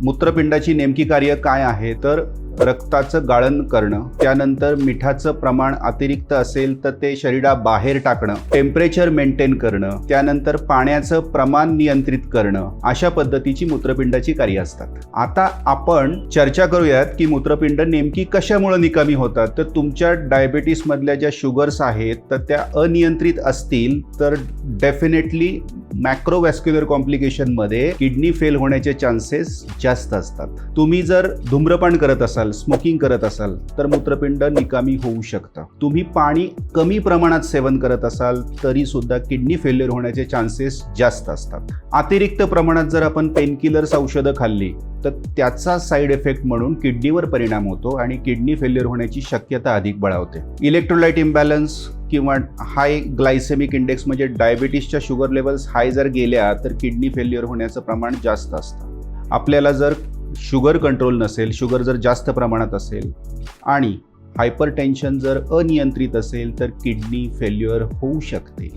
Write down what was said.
मूत्रपिंडाची नेमकी कार्य काय आहे? तर रक्ताचं गाळण करणं त्यानंतर मिठाचं प्रमाण अतिरिक्त असेल तर ते शरीराबाहेर टाकणं टेम्परेचर मेंटेन करणं त्यानंतर पाण्याचं प्रमाण नियंत्रित करणं अशा पद्धतीची मूत्रपिंडाची कार्य असतात. आता आपण चर्चा करूयात की मूत्रपिंड नेमकी कशामुळे निकामी होतात? तर तुमच्या डायबिटीसमधल्या ज्या शुगर्स आहेत तर त्या अनियंत्रित असतील तर डेफिनेटली मॅक्रोवॅस्क्युलर कॉम्प्लिकेशनमध्ये किडनी फेल होण्याचे चान्सेस जास्त असतात. तुम्ही जर धूम्रपान करत असाल स्मोकिंग करत असाल तर मूत्रपिंड निकामी होऊ शकतं. तुम्ही पाणी कमी प्रमाणात सेवन करत असाल तरी सुद्धा किडनी फेल्युअर होण्याचे चान्सेस जास्त असतात. अतिरिक्त प्रमाणात जर आपण पेनकिलर्स औषधं खाल्ली तर त्याचा साईड इफेक्ट म्हणून किडनीवर परिणाम होतो आणि किडनी फेल्युअर होण्याची शक्यता अधिक बळावते. इलेक्ट्रोलाइट इम्बॅलन्स किंवा हाय ग्लायसेमिक इंडेक्स म्हणजे डायबिटीसच्या शुगर लेवल्स हाय जर गेल्या तर किडनी फेल्युअर होण्याचं प्रमाण जास्त असतं. आपल्याला जर शुगर कंट्रोल नसेल शुगर जर जास्त प्रमाणात असेल आणि हायपर टेन्शन जर अनियंत्रित असेल तर किडनी फेल्युअर होऊ शकते.